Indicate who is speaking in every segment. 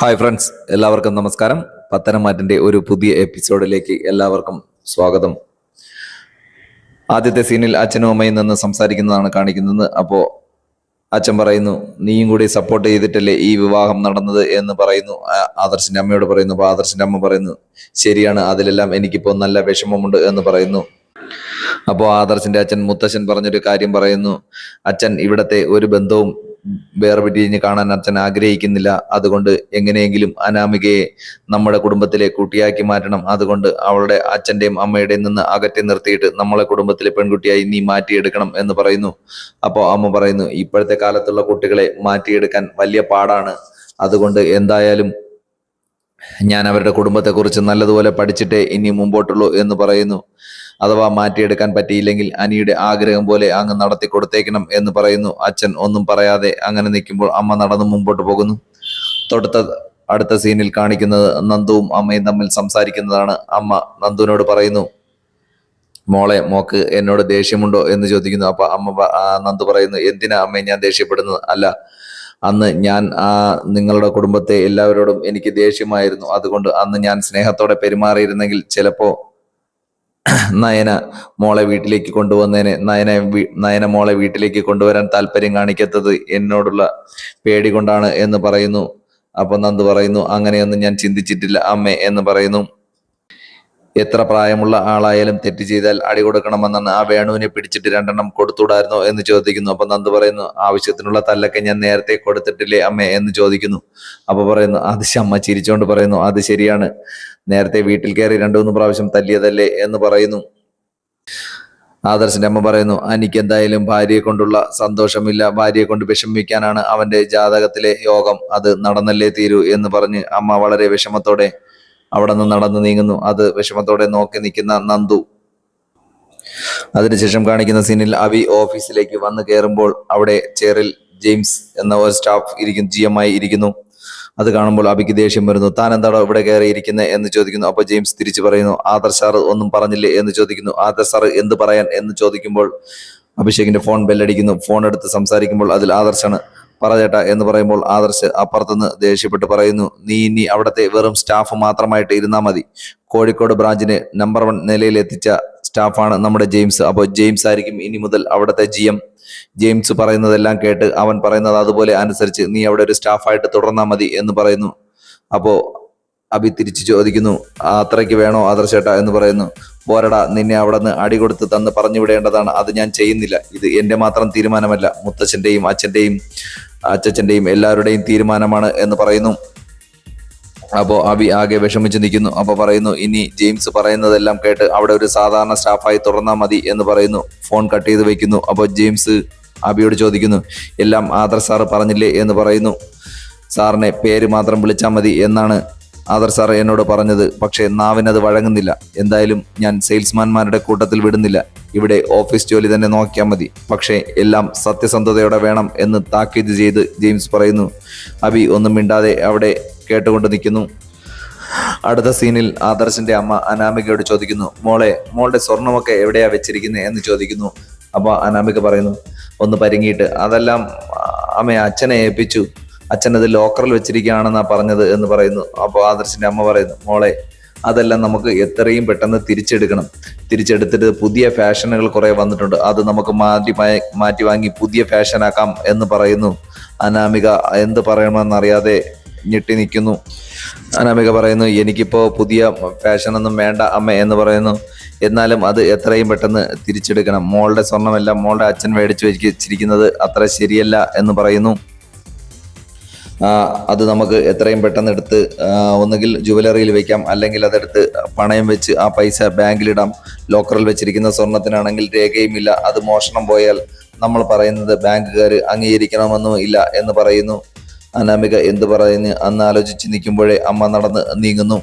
Speaker 1: Hi friends എല്ലാവർക്കും നമസ്കാരം. പത്തനംമാറ്റിന്റെ ഒരു പുതിയ എപ്പിസോഡിലേക്ക് എല്ലാവർക്കും സ്വാഗതം. ആദ്യത്തെ സീനിൽ അച്ഛനും അമ്മയും നിന്ന് സംസാരിക്കുന്നതാണ് കാണിക്കുന്നത്. അപ്പോ അച്ഛൻ പറയുന്നു നീയും കൂടി സപ്പോർട്ട് ചെയ്തിട്ടല്ലേ ഈ വിവാഹം നടന്നത്? എന്ന് പറയുന്നു. ആദർശിന്റെ അമ്മയോട് പറയുന്നു. അപ്പൊ ആദർശിന്റെ അമ്മ പറയുന്നു ശരിയാണ് അതിലെല്ലാം എനിക്കിപ്പോ നല്ല വിഷമമുണ്ട് എന്ന് പറയുന്നു. അപ്പോൾ ആദർശിന്റെ അച്ഛൻ മുത്തശ്ശൻ പറഞ്ഞൊരു കാര്യം പറയുന്നു അച്ഛൻ ഇവിടത്തെ ഒരു ബന്ധവും വേറെ പിരിഞ്ഞ് കാണാൻ അച്ഛൻ ആഗ്രഹിക്കുന്നില്ല. അതുകൊണ്ട് എങ്ങനെയെങ്കിലും അനാമികയെ നമ്മുടെ കുടുംബത്തിലെ കുട്ടിയാക്കി മാറ്റണം. അതുകൊണ്ട് അവളുടെ അച്ഛന്റെയും അമ്മയുടെയും നിന്ന് അകറ്റി നിർത്തിയിട്ട് നമ്മളെ കുടുംബത്തിലെ പെൺകുട്ടിയായി നീ മാറ്റിയെടുക്കണം എന്ന് പറയുന്നു. അപ്പോൾ അമ്മ പറയുന്നു ഇപ്പോഴത്തെ കാലത്തുള്ള കുട്ടികളെ മാറ്റിയെടുക്കാൻ വലിയ പാടാണ്. അതുകൊണ്ട് എന്തായാലും ഞാൻ അവരുടെ കുടുംബത്തെക്കുറിച്ച് നല്ലതുപോലെ പഠിച്ചിട്ടേ ഇനി മുമ്പോട്ടുള്ളൂ എന്ന് പറയുന്നു. അഥവാ മാറ്റിയെടുക്കാൻ പറ്റിയില്ലെങ്കിൽ അനിയുടെ ആഗ്രഹം പോലെ അങ്ങ് നടത്തി കൊടുത്തേക്കണം എന്ന് പറയുന്നു. അച്ഛൻ ഒന്നും പറയാതെ അങ്ങനെ നിൽക്കുമ്പോൾ അമ്മ നടന്ന് മുമ്പോട്ട് പോകുന്നു. തൊട്ടത്ത അടുത്ത സീനിൽ കാണിക്കുന്നത് നന്ദുവും അമ്മയും തമ്മിൽ സംസാരിക്കുന്നതാണ്. അമ്മ നന്ദുവിനോട് പറയുന്നു മോളെ മോക്ക് എന്നോട് ദേഷ്യമുണ്ടോ? എന്ന് ചോദിക്കുന്നു. അപ്പൊ അമ്മ നന്ദു പറയുന്നു എന്തിനാ അമ്മേ ഞാൻ ദേഷ്യപ്പെടുന്നത്? അല്ല അന്ന് ഞാൻ ആ നിങ്ങളുടെ കുടുംബത്തെ എല്ലാവരോടും എനിക്ക് ദേഷ്യമായിരുന്നു. അതുകൊണ്ട് അന്ന് ഞാൻ സ്നേഹത്തോടെ പെരുമാറിയിരുന്നെങ്കിൽ ചിലപ്പോ നയന മോളെ വീട്ടിലേക്ക് കൊണ്ടുവന്നതിന് നയന നയന മോളെ വീട്ടിലേക്ക് കൊണ്ടുവരാൻ താല്പര്യം കാണിക്കാത്തത് എന്നോടുള്ള പേടി കൊണ്ടാണ് എന്ന് പറയുന്നു. അപ്പൊ നന്ദു പറയുന്നു അങ്ങനെയൊന്നും ഞാൻ ചിന്തിച്ചിട്ടില്ല അമ്മേ എന്ന് പറയുന്നു. എത്ര പ്രായമുള്ള ആളായാലും തെറ്റ് ചെയ്താൽ അടി കൊടുക്കണമെന്നാണ് ആ വേണുവിനെ പിടിച്ചിട്ട് രണ്ടെണ്ണം കൊടുത്തൂടായിരുന്നോ എന്ന് ചോദിക്കുന്നു. അപ്പൊ നന്ദു പറയുന്നു ആവശ്യത്തിനുള്ള തല്ലൊക്കെ ഞാൻ നേരത്തെ കൊടുത്തിട്ടില്ലേ അമ്മ? എന്ന് ചോദിക്കുന്നു. അപ്പൊ പറയുന്നു അത് അമ്മ ചിരിച്ചോണ്ട് പറയുന്നു അത് ശരിയാണ്. നേരത്തെ വീട്ടിൽ കയറി രണ്ടു മൂന്ന് പ്രാവശ്യം തല്ലിയതല്ലേ? എന്ന് പറയുന്നു. ആദർശിന്റെ അമ്മ പറയുന്നു അനിക്ക് എന്തായാലും ഭാര്യയെ കൊണ്ടുള്ള സന്തോഷമില്ല. ഭാര്യയെ കൊണ്ട് വിഷമിക്കാനാണ് അവന്റെ ജാതകത്തിലെ യോഗം. അത് നടന്നല്ലേ തീരൂ എന്ന് പറഞ്ഞ് അമ്മ വളരെ വിഷമത്തോടെ അവിടെ നിന്ന് നടന്നു നീങ്ങുന്നു. അത് വിഷമത്തോടെ നോക്കി നിൽക്കുന്ന നന്ദു. അതിനുശേഷം കാണിക്കുന്ന സീനിൽ അവി ഓഫീസിലേക്ക് വന്നു കയറുമ്പോൾ അവിടെ ചെയറിൽ ജെയിംസ് എന്ന ഒരു സ്റ്റാഫ് ഇരിക്കുന്നു ജി എം ആയി ഇരിക്കുന്നു. അത് കാണുമ്പോൾ അബിക്ക് ദേഷ്യം വരുന്നു. താൻ എന്താണോ ഇവിടെ കയറിയിരിക്കുന്നത് എന്ന് ചോദിക്കുന്നു. അപ്പൊ ജെയിംസ് തിരിച്ചു പറയുന്നു. ആദർ സാർ ഒന്നും പറഞ്ഞില്ലേ? എന്ന് ചോദിക്കുന്നു. ആദർ സാർ എന്ത് പറയാൻ? എന്ന് ചോദിക്കുമ്പോൾ അഭിഷേകിന്റെ ഫോൺ ബെല്ലടിക്കുന്നു. ഫോൺ എടുത്ത് സംസാരിക്കുമ്പോൾ അതിൽ ആദർശാണ് പറ എന്ന് പറയുമ്പോൾ ആദർശ് അപ്പുറത്തുനിന്ന് ദേഷ്യപ്പെട്ട് പറയുന്നു നീ ഇനി അവിടത്തെ വെറും സ്റ്റാഫ് മാത്രമായിട്ട് ഇരുന്നാ മതി. കോഴിക്കോട് ബ്രാഞ്ചിന് നമ്പർ വൺ നിലയിൽ എത്തിച്ച സ്റ്റാഫാണ് നമ്മുടെ ജെയിംസ്. അപ്പോൾ ജെയിംസ് ആയിരിക്കും ഇനി മുതൽ അവിടുത്തെ ജി എം ജെയിംസ് പറയുന്നതെല്ലാം കേട്ട് അവൻ പറയുന്നത് അതുപോലെ അനുസരിച്ച് നീ അവിടെ ഒരു സ്റ്റാഫായിട്ട് തുടർന്നാ മതി എന്ന് പറയുന്നു. അപ്പോ അഭി തിരിച്ചു ചോദിക്കുന്നു "ആ, അത്രയ്ക്ക് വേണോ ആദർശേട്ട? എന്ന് പറയുന്നു. പോരടാ നിന്നെ അവിടെ നിന്ന് അടി കൊടുത്ത് തന്ന് പറഞ്ഞു വിടേണ്ടതാണ്. അത് ഞാൻ ചെയ്യുന്നില്ല. ഇത് എന്റെ മാത്രം തീരുമാനമല്ല. മുത്തച്ഛന്റെയും അച്ഛന്റെയും അച്ഛച്ചന്റെയും എല്ലാവരുടെയും തീരുമാനമാണ് എന്ന് പറയുന്നു. അപ്പോ അബി ആകെ വിഷമിച്ച് നിൽക്കുന്നു. അപ്പൊ പറയുന്നു ഇനി ജെയിംസ് പറയുന്നതെല്ലാം കേട്ട് അവിടെ ഒരു സാധാരണ സ്റ്റാഫായി തുറന്നാൽ മതി എന്ന് പറയുന്നു. ഫോൺ കട്ട് ചെയ്ത് വെക്കുന്നു. അപ്പോൾ ജെയിംസ് അബിയോട് ചോദിക്കുന്നു എല്ലാം ആദർ സാറ് പറഞ്ഞില്ലേ? എന്ന് പറയുന്നു. സാറിനെ പേര് മാത്രം വിളിച്ചാൽ മതി എന്നാണ് ആദർ സാർ എന്നോട് പറഞ്ഞത് പക്ഷേ നാവിനത് വഴങ്ങുന്നില്ല. എന്തായാലും ഞാൻ സെയിൽസ്മാൻമാരുടെ കൂട്ടത്തിൽ വിടുന്നില്ല. ഇവിടെ ഓഫീസ് ജോലി തന്നെ നോക്കിയാൽ മതി. പക്ഷേ എല്ലാം സത്യസന്ധതയോടെ വേണം എന്ന് താക്കീത് ചെയ്ത് ജെയിംസ് പറയുന്നു. അബി ഒന്നും മിണ്ടാതെ അവിടെ കേട്ടുകൊണ്ട് നിൽക്കുന്നു. അടുത്ത സീനിൽ ആദർശിന്റെ അമ്മ അനാമികയോട് ചോദിക്കുന്നു മോളെ മോളുടെ സ്വർണമൊക്കെ എവിടെയാ വെച്ചിരിക്കുന്നത് എന്ന് ചോദിക്കുന്നു. അപ്പോൾ അനാമിക പറയുന്നു ഒന്ന് പരിങ്ങിയിട്ട്. അതെല്ലാം അമ്മ അച്ഛനെ ഏൽപ്പിച്ചു. അച്ഛൻ അത് ലോക്കറിൽ വെച്ചിരിക്കുകയാണെന്നാ പറഞ്ഞത് എന്ന് പറയുന്നു. അപ്പോൾ ആദർശിന്റെ അമ്മ പറയുന്നു മോളെ അതെല്ലാം നമുക്ക് എത്രയും പെട്ടെന്ന് തിരിച്ചെടുക്കണം. തിരിച്ചെടുത്തിട്ട് പുതിയ ഫാഷനുകൾ കുറെ വന്നിട്ടുണ്ട്. അത് നമുക്ക് മാറ്റി മാറ്റി വാങ്ങി പുതിയ ഫാഷനാക്കാം എന്ന് പറയുന്നു. അനാമിക എന്ത് പറയണമെന്നറിയാതെ ഞെട്ടി നിൽക്കുന്നു. അനാമിക പറയുന്നു എനിക്കിപ്പോൾ പുതിയ ഫാഷനൊന്നും വേണ്ട അമ്മ എന്ന് പറയുന്നു. എന്നാലും അത് എത്രയും പെട്ടെന്ന് തിരിച്ചെടുക്കണം. മോളുടെ സ്വർണമെല്ലാം മോളുടെ അച്ഛൻ മേടിച്ചു വെച്ചിരിക്കുന്നത് അത്ര ശരിയല്ല എന്ന് പറയുന്നു. അത് നമുക്ക് എത്രയും പെട്ടെന്ന് എടുത്ത് ഒന്നുകിൽ ജുവലറിയിൽ വെക്കാം അല്ലെങ്കിൽ അതെടുത്ത് പണയം വെച്ച് ആ പൈസ ബാങ്കിലിടാം. ലോക്കറിൽ വെച്ചിരിക്കുന്ന സ്വർണത്തിനാണെങ്കിൽ രേഖയുമില്ല. അത് മോഷണം പോയാൽ നമ്മൾ പറയുന്നത് ബാങ്കുകാർ അംഗീകരിക്കണമെന്നും ഇല്ല എന്ന് പറയുന്നു. അനാമിക എന്ത് പറയുന്നു? അന്ന് ആലോചിച്ച് നിൽക്കുമ്പോഴേ അമ്മ നടന്ന് നീങ്ങുന്നു.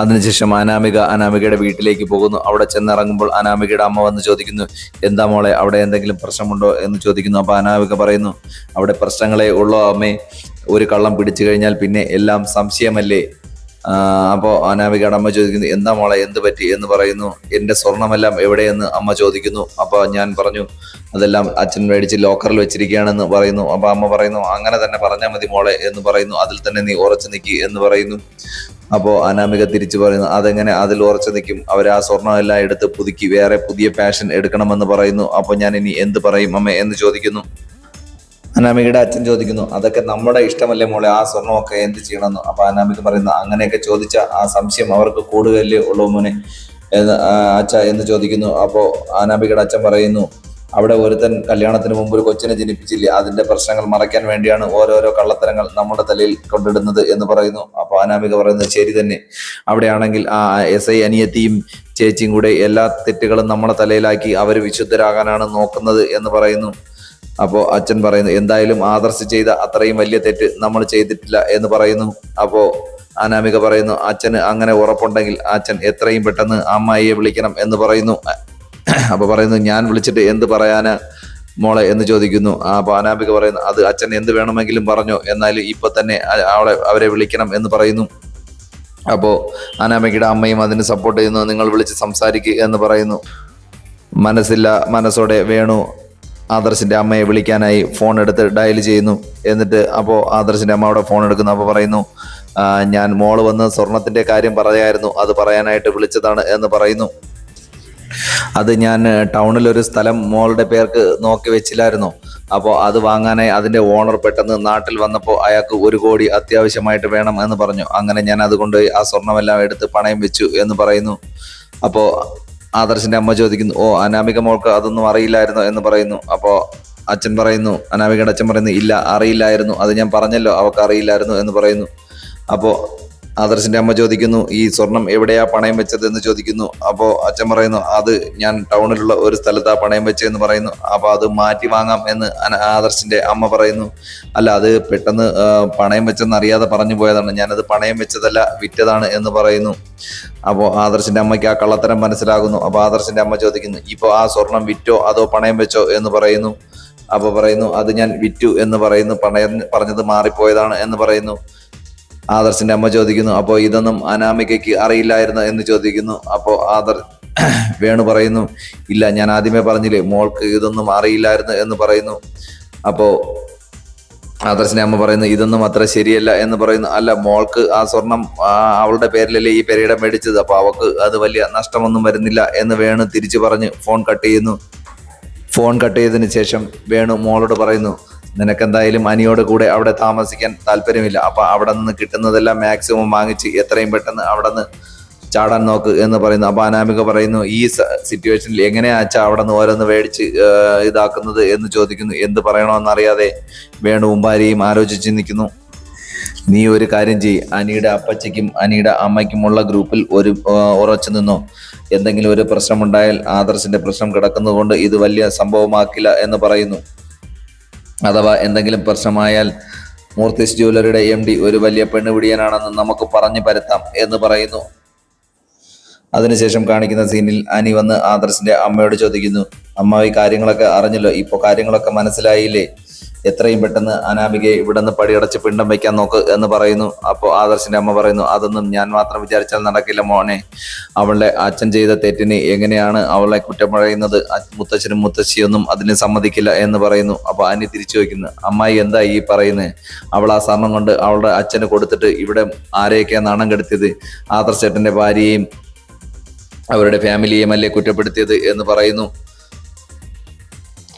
Speaker 1: അതിനുശേഷം അനാമിക അനാമികയുടെ വീട്ടിലേക്ക് പോകുന്നു. അവിടെ ചെന്നിറങ്ങുമ്പോൾ അനാമികയുടെ അമ്മ വന്ന് ചോദിക്കുന്നു എന്താ മോളെ അവിടെ എന്തെങ്കിലും പ്രശ്നമുണ്ടോ? എന്ന് ചോദിക്കുന്നു. അപ്പൊ അനാമിക പറയുന്നു അവിടെ പ്രശ്നങ്ങളെ ഉള്ളോ അമ്മേ? ഒരു കള്ളം പിടിച്ചു കഴിഞ്ഞാൽ പിന്നെ എല്ലാം സംശയമല്ലേ? അപ്പോൾ അപ്പോ അനാമികയുടെ അമ്മ ചോദിക്കുന്നു എന്താ മോളെ എന്ത് പറ്റി? എന്ന് പറയുന്നു എന്റെ സ്വർണമെല്ലാം എവിടെയെന്ന് അമ്മ ചോദിക്കുന്നു. അപ്പോൾ ഞാൻ പറഞ്ഞു അതെല്ലാം അച്ഛൻ മേടിച്ച് ലോക്കറിൽ വെച്ചിരിക്കുകയാണെന്ന് പറയുന്നു. അപ്പോൾ അമ്മ പറയുന്നു അങ്ങനെ തന്നെ പറഞ്ഞാൽ മതി മോളെ എന്ന് പറയുന്നു. അതിൽ തന്നെ നീ ഉറച്ചു നിൽക്കി എന്ന് പറയുന്നു. അപ്പോ അനാമിക തിരിച്ചു പറയുന്നു അതെങ്ങനെ? അതിൽ ഉറച്ചു നിൽക്കും. അവർ ആ സ്വർണമെല്ലാം എടുത്ത് പുതുക്കി വേറെ പുതിയ പാഷൻ എടുക്കണമെന്ന് പറയുന്നു. അപ്പോൾ ഞാൻ ഇനി എന്ത് പറയും? അമ്മ എന്ന് ചോദിക്കുന്നു. അനാമികയുടെ അച്ഛൻ ചോദിക്കുന്നു അതൊക്കെ നമ്മുടെ ഇഷ്ടമല്ലേ മോളെ? ആ സ്വർണമൊക്കെ എന്ത് ചെയ്യണമെന്ന്? അപ്പൊ അനാമിക പറയുന്നു അങ്ങനെയൊക്കെ ചോദിച്ച ആ സംശയം അവർക്ക് കൂടുതലല്ലേ ഉള്ളൂ മോനെ. എന്ന് അച്ഛ എന്ന് ചോദിക്കുന്നു. അപ്പോൾ അനാമികയുടെ അച്ഛൻ പറയുന്നു അവിടെ ഒരുത്തൻ കല്യാണത്തിന് മുമ്പ് ഒരു കൊച്ചിനെ ജനിപ്പിച്ചില്ലേ? അതിന്റെ പ്രശ്നങ്ങൾ മറയ്ക്കാൻ വേണ്ടിയാണ് ഓരോരോ കള്ളത്തരങ്ങൾ നമ്മുടെ തലയിൽ കൊണ്ടിടുന്നത് എന്ന് പറയുന്നു. അനാമിക പറയുന്നത് ശരി തന്നെ. അവിടെയാണെങ്കിൽ ആ എസ് ഐ അനിയത്തിയും ചേച്ചിയും കൂടെ എല്ലാ തെറ്റുകളും നമ്മുടെ തലയിലാക്കി അവർ വിശുദ്ധരാകാനാണ് നോക്കുന്നത് എന്ന് പറയുന്നു. അപ്പോൾ അച്ഛൻ പറയുന്നു എന്തായാലും ആദർശ് ചെയ്ത അത്രയും വലിയ തെറ്റ് നമ്മൾ ചെയ്തിട്ടില്ല എന്ന് പറയുന്നു. അപ്പോൾ അനാമിക പറയുന്നു അച്ഛന് അങ്ങനെ ഉറപ്പുണ്ടെങ്കിൽ അച്ഛൻ എത്രയും പെട്ടെന്ന് അമ്മായിയെ വിളിക്കണം എന്ന് പറയുന്നു. അപ്പോൾ പറയുന്നു ഞാൻ വിളിച്ചിട്ട് എന്ത് പറയാന്? മോളെ എന്ന് ചോദിക്കുന്നു. ആ അനാമിക പറയുന്നു അത് അച്ഛൻ എന്ത് വേണമെങ്കിലും പറഞ്ഞു എന്നാൽ ഇപ്പൊ തന്നെ അവളെ അവരെ വിളിക്കണം എന്ന് പറയുന്നു. അപ്പോൾ അനാമികയുടെ അമ്മയും അതിന് സപ്പോർട്ട് ചെയ്യുന്നു നിങ്ങൾ വിളിച്ച് സംസാരിക്കുക എന്ന് പറയുന്നു. മനസ്സില്ല മനസ്സോടെ വേണു ആദർശിന്റെ അമ്മയെ വിളിക്കാനായി ഫോൺ എടുത്ത് ഡയൽ ചെയ്യുന്നു. എന്നിട്ട് അപ്പോൾ ആദർശിന്റെ അമ്മ ഫോൺ എടുക്കുന്നു അപ്പോൾ പറയുന്നു ഞാൻ മോൾ വന്ന് സ്വർണത്തിന്റെ കാര്യം പറയായിരുന്നു അത് പറയാനായിട്ട് വിളിച്ചതാണ് എന്ന് പറയുന്നു. അത് ഞാൻ ടൗണിൽ ഒരു സ്ഥലം മോളുടെ പേർക്ക് നോക്കി വെച്ചില്ലായിരുന്നു. അപ്പോൾ അത് വാങ്ങാനായി അതിന്റെ ഓണർ പെട്ടെന്ന് നാട്ടിൽ വന്നപ്പോൾ അയാൾക്ക് ഒരു കോടി അത്യാവശ്യമായിട്ട് വേണം എന്ന് പറഞ്ഞു. അങ്ങനെ ഞാൻ അതുകൊണ്ട് ആ സ്വർണമെല്ലാം എടുത്ത് പണയം വെച്ചു എന്ന് പറയുന്നു. അപ്പോൾ ആദർശിന്റെ അമ്മ ചോദിക്കുന്നു ഓ അനാമിക മോൾക്ക് അതൊന്നും അറിയില്ലായിരുന്നു എന്ന് പറയുന്നു. അപ്പോൾ അച്ഛൻ പറയുന്നു അനാമികയുടെ അച്ഛൻ പറയുന്നു ഇല്ല അറിയില്ലായിരുന്നു. അത് ഞാൻ പറഞ്ഞല്ലോ അവൾക്ക് അറിയില്ലായിരുന്നു എന്ന് പറയുന്നു. അപ്പോൾ ആദർശിന്റെ അമ്മ ചോദിക്കുന്നു ഈ സ്വർണം എവിടെയാ പണയം വെച്ചത് എന്ന് ചോദിക്കുന്നു. അപ്പോൾ അച്ഛൻ പറയുന്നു അത് ഞാൻ ടൗണിലുള്ള ഒരു സ്ഥലത്താ പണയം വെച്ചതെന്ന് പറയുന്നു. അപ്പോൾ അത് മാറ്റി വാങ്ങാം എന്ന് ആദർശിന്റെ അമ്മ പറയുന്നു. അല്ല അത് പെട്ടെന്ന് പണയം വെച്ചെന്ന് അറിയാതെ പറഞ്ഞു പോയതാണ്. ഞാനത് പണയം വെച്ചതല്ല വിറ്റതാണ് എന്ന് പറയുന്നു. അപ്പോൾ ആദർശിന്റെ അമ്മയ്ക്ക് ആ കള്ളത്തരം മനസ്സിലാകുന്നു. അപ്പോൾ ആദർശിന്റെ അമ്മ ചോദിക്കുന്നു ഇപ്പോൾ ആ സ്വർണം വിറ്റോ അതോ പണയം വെച്ചോ എന്ന് പറയുന്നു? അപ്പോൾ പറയുന്നു അത് ഞാൻ വിറ്റു എന്ന് പറയുന്നു. പണയം പറഞ്ഞത് മാറിപ്പോയതാണ് എന്ന് പറയുന്നു. ആദർശിന്റെ അമ്മ ചോദിക്കുന്നു അപ്പോൾ ഇതൊന്നും അനാമികയ്ക്ക് അറിയില്ലായിരുന്നു? എന്ന് ചോദിക്കുന്നു. അപ്പോൾ ആദർ വേണു പറയുന്നു ഇല്ല ഞാൻ ആദ്യമേ പറഞ്ഞില്ലേ മോൾക്ക് ഇതൊന്നും അറിയില്ലായിരുന്നു എന്ന് പറയുന്നു. അപ്പോൾ ആദർശിന്റെ അമ്മ പറയുന്നു ഇതൊന്നും അത്ര ശരിയല്ല എന്ന് പറയുന്നു. അല്ല മോൾക്ക് ആ സ്വർണം അവളുടെ പേരിലല്ലേ ഈ പെരയിടം മേടിച്ചത്? അപ്പൊ അവക്ക് അത് വലിയ നഷ്ടമൊന്നും വരുന്നില്ല എന്ന് വേണു തിരിച്ചു പറഞ്ഞ് ഫോൺ കട്ട് ചെയ്യുന്നു. ഫോൺ കട്ട് ചെയ്തതിന് ശേഷം വേണു മോളോട് പറയുന്നു നിനക്കെന്തായാലും അനിയോട് കൂടെ അവിടെ താമസിക്കാൻ താല്പര്യമില്ല. അപ്പൊ അവിടെ നിന്ന് കിട്ടുന്നതെല്ലാം മാക്സിമം വാങ്ങിച്ച് എത്രയും പെട്ടെന്ന് അവിടെ നിന്ന് ചാടാൻ നോക്ക് എന്ന് പറയുന്നു. അപ്പൊ അനാമിക പറയുന്നു ഈ സിറ്റുവേഷനിൽ എങ്ങനെയാ അച്ഛ അവിടെ നിന്ന് ഓരോന്ന് മേടിച്ച് ഇതാക്കുന്നത് എന്ന് ചോദിക്കുന്നു. എന്ത് പറയണമെന്നറിയാതെ വേണു ഭാര്യയും ആലോചിച്ച് നിൽക്കുന്നു. നീ ഒരു കാര്യം ചെയ്യ്. അനിയുടെ അപ്പച്ചയ്ക്കും അനിയുടെ അമ്മയ്ക്കുമുള്ള ഗ്രൂപ്പിൽ ഒരു ഉറച്ചു നിന്നോ. എന്തെങ്കിലും ഒരു പ്രശ്നമുണ്ടായാൽ ആദർശിന്റെ പ്രശ്നം കിടക്കുന്നതുകൊണ്ട് ഇത് വലിയ സംഭവമാക്കില്ല എന്ന് പറയുന്നു. അഥവാ എന്തെങ്കിലും പ്രശ്നമായാൽ മൂർത്തിസ് ജ്വല്ലറിയുടെ എം ഡി ഒരു വലിയ പെണ്ണുപിടിയനാണെന്ന് നമുക്ക് പറഞ്ഞു പരത്താം എന്ന് പറയുന്നു. അതിനുശേഷം കാണിക്കുന്ന സീനിൽ അനി വന്ന് ആദർശിന്റെ അമ്മയോട് ചോദിക്കുന്നു അമ്മ ഈ കാര്യങ്ങളൊക്കെ അറിഞ്ഞല്ലോ? ഇപ്പൊ കാര്യങ്ങളൊക്കെ മനസ്സിലായില്ലേ? എത്രയും പെട്ടെന്ന് അനാമികയെ ഇവിടെ നിന്ന് പടിയടച്ച് പിണ്ടം വയ്ക്കാൻ നോക്ക് എന്ന് പറയുന്നു. അപ്പോൾ ആദർശിന്റെ അമ്മ പറയുന്നു അതൊന്നും ഞാൻ മാത്രം വിചാരിച്ചാൽ നടക്കില്ല മോനെ. അവളുടെ അച്ഛൻ ചെയ്ത തെറ്റിന് എങ്ങനെയാണ് അവളെ കുറ്റം പറയുന്നത്? മുത്തച്ഛനും മുത്തശ്ശിയൊന്നും അതിന് സമ്മതിക്കില്ല എന്ന് പറയുന്നു. അപ്പോൾ അനി തിരിച്ചു വയ്ക്കുന്നു അമ്മായി എന്താ ഈ പറയുന്നത് അവൾ ആ സ്വർണം കൊണ്ട് അവളുടെ അച്ഛന് കൊടുത്തിട്ട് ഇവിടെ ആരെയൊക്കെയാ നാണം കെടുത്തിയത്? ആദർശേട്ടന്റെ ഭാര്യയെയും അവരുടെ ഫാമിലിയെയും അല്ലേ കുറ്റപ്പെടുത്തിയത്? എന്ന് പറയുന്നു.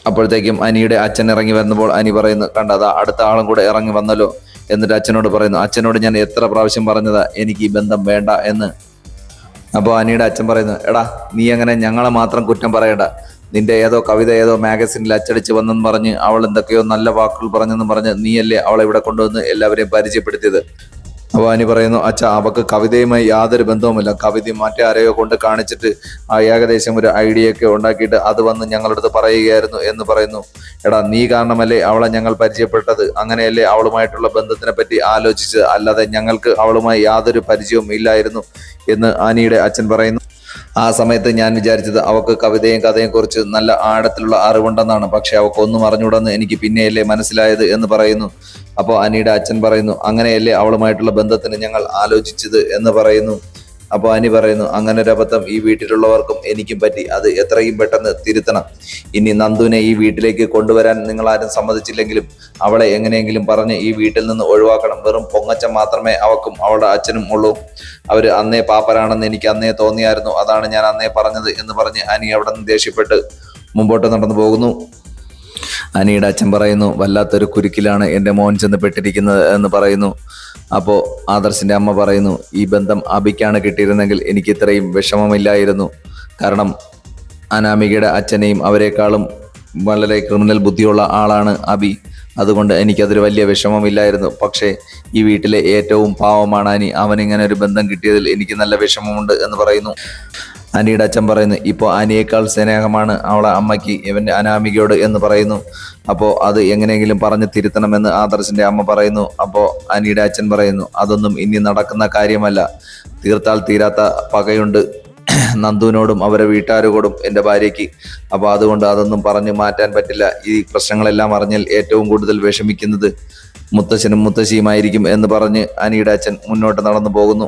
Speaker 1: അപ്പോഴത്തേക്കും അനിയുടെ അച്ഛൻ ഇറങ്ങി വന്നപ്പോൾ അനി പറയുന്നു കണ്ടതാ അടുത്ത ആളും കൂടെ ഇറങ്ങി വന്നല്ലോ. എന്നിട്ട് അച്ഛനോട് പറയുന്നു അച്ഛനോട് ഞാൻ എത്ര പ്രാവശ്യം പറഞ്ഞതാ എനിക്ക് ഈ ബന്ധം വേണ്ട എന്ന്. അപ്പോൾ അനിയുടെ അച്ഛൻ പറയുന്നു എടാ നീ അങ്ങനെ ഞങ്ങളെ മാത്രം കുറ്റം പറയണ്ട. നിന്റെ ഏതോ കവിത ഏതോ മാഗസിനിൽ അച്ചടിച്ച് വന്നെന്ന് പറഞ്ഞ് അവൾ എന്തൊക്കെയോ നല്ല വാക്കുകൾ പറഞ്ഞെന്ന് പറഞ്ഞ് നീയല്ലേ അവളെ ഇവിടെ കൊണ്ടുവന്ന് എല്ലാവരെയും പരിചയപ്പെടുത്തിയത്. അനി പറയുന്നു അച്ഛ അവക്ക് കവിതയുമായി യാതൊരു ബന്ധവുമില്ല. കവിത മറ്റേ ആരെയോ കൊണ്ട് കാണിച്ചിട്ട് ആ ഏകദേശം ഒരു ഐഡിയ ഒക്കെ ഉണ്ടാക്കിയിട്ട് അത് വന്ന് ഞങ്ങളുടെ അടുത്ത് പറയുകയായിരുന്നു എന്ന് പറയുന്നു. എടാ നീ കാരണമല്ലേ അവളെ ഞങ്ങൾ പരിചയപ്പെട്ടത്? അങ്ങനെയല്ലേ അവളുമായിട്ടുള്ള ബന്ധത്തിനെ പറ്റി ആലോചിച്ചത്? അല്ലാതെ ഞങ്ങൾക്ക് അവളുമായി യാതൊരു പരിചയവും ഇല്ലായിരുന്നു എന്ന് ആനിയുടെ അച്ഛൻ പറയുന്നു. ആ സമയത്ത് ഞാൻ വിചാരിച്ചത് അവക്ക് കവിതയും കഥയും കുറിച്ച് നല്ല ആഴത്തിലുള്ള അറിവുണ്ടെന്നാണ്. പക്ഷെ അവക്ക് ഒന്നും അറിഞ്ഞുകൂടെന്ന് എനിക്ക് പിന്നെയല്ലേ മനസ്സിലായത് എന്ന് പറയുന്നു. അപ്പോൾ അനിയുടെ അച്ഛൻ പറയുന്നു അങ്ങനെയല്ലേ അവളുമായിട്ടുള്ള ബന്ധത്തിന് ഞങ്ങൾ ആലോചിച്ചത്? എന്ന് പറയുന്നു. അപ്പോൾ അനി പറയുന്നു അങ്ങനെ ഒരു അബദ്ധം ഈ വീട്ടിലുള്ളവർക്കും എനിക്കും പറ്റി. അത് എത്രയും പെട്ടെന്ന് തിരുത്തണം. ഇനി നന്ദുവിനെ ഈ വീട്ടിലേക്ക് കൊണ്ടുവരാൻ നിങ്ങൾ ആരും സമ്മതിച്ചില്ലെങ്കിലും അവളെ എങ്ങനെയെങ്കിലും പറഞ്ഞ് ഈ വീട്ടിൽ നിന്ന് ഒഴിവാക്കണം. വെറും പൊങ്ങച്ച മാത്രമേ അവക്കും അവളുടെ അച്ഛനും ഉള്ളൂ. അവർ അന്നേ പാപ്പരാണെന്ന് എനിക്ക് അന്നേ തോന്നിയായിരുന്നു. അതാണ് ഞാൻ അന്നേ പറഞ്ഞത് എന്ന് പറഞ്ഞ് അനി അവിടെ നിന്ന് ദേഷ്യപ്പെട്ട് മുമ്പോട്ട് നടന്നു പോകുന്നു. അനിയുടെ അച്ഛൻ പറയുന്നു വല്ലാത്തൊരു കുരുക്കിലാണ് എന്റെ മോൻ ചെന്ന് പെട്ടിരിക്കുന്നത് എന്ന് പറയുന്നു. അപ്പോൾ ആദർശിന്റെ അമ്മ പറയുന്നു ഈ ബന്ധം അബിക്കാണ് കിട്ടിയിരുന്നെങ്കിൽ എനിക്ക് ഇത്രയും വിഷമമില്ലായിരുന്നു. കാരണം അനാമികയുടെ അച്ഛനെയും അവരെക്കാളും വളരെ ക്രിമിനൽ ബുദ്ധിയുള്ള ആളാണ് അബി അതുകൊണ്ട് എനിക്കതൊരു വലിയ വിഷമമില്ലായിരുന്നു. പക്ഷേ ഈ വീട്ടിലെ ഏറ്റവും പാവമാണ് അനി. അവനിങ്ങനെ ഒരു ബന്ധം കിട്ടിയതിൽ എനിക്ക് നല്ല വിഷമമുണ്ട് എന്ന് പറയുന്നു. അനിയുടെ അച്ഛൻ പറയുന്നു ഇപ്പോൾ അനിയേക്കാൾ സ്നേഹമാണ് അവളെ അമ്മയ്ക്ക് ഇവന്റെ അനാമികയോട് എന്ന് പറയുന്നു. അപ്പോൾ അത് എങ്ങനെയെങ്കിലും പറഞ്ഞ് തിരുത്തണമെന്ന് ആദർശിന്റെ അമ്മ പറയുന്നു. അപ്പോൾ അനിയുടെ അച്ഛൻ പറയുന്നു അതൊന്നും ഇനി നടക്കുന്ന കാര്യമല്ല. തീർത്താൽ തീരാത്ത പകയുണ്ട്. നന്ദുവിനോടും അവരെ വീട്ടുകാരോടും എന്റെ ഭാര്യയ്ക്ക്. അപ്പോൾ അതുകൊണ്ട് അതൊന്നും പറഞ്ഞ് മാറ്റാൻ പറ്റില്ല. ഈ പ്രശ്നങ്ങളെല്ലാം അറിഞ്ഞാൽ ഏറ്റവും കൂടുതൽ വിഷമിക്കുന്നത് മുത്തശ്ശനും മുത്തശ്ശിയുമായിരിക്കും എന്ന് പറഞ്ഞ് അനിയുടെ അച്ഛൻ മുന്നോട്ട് നടന്നു പോകുന്നു.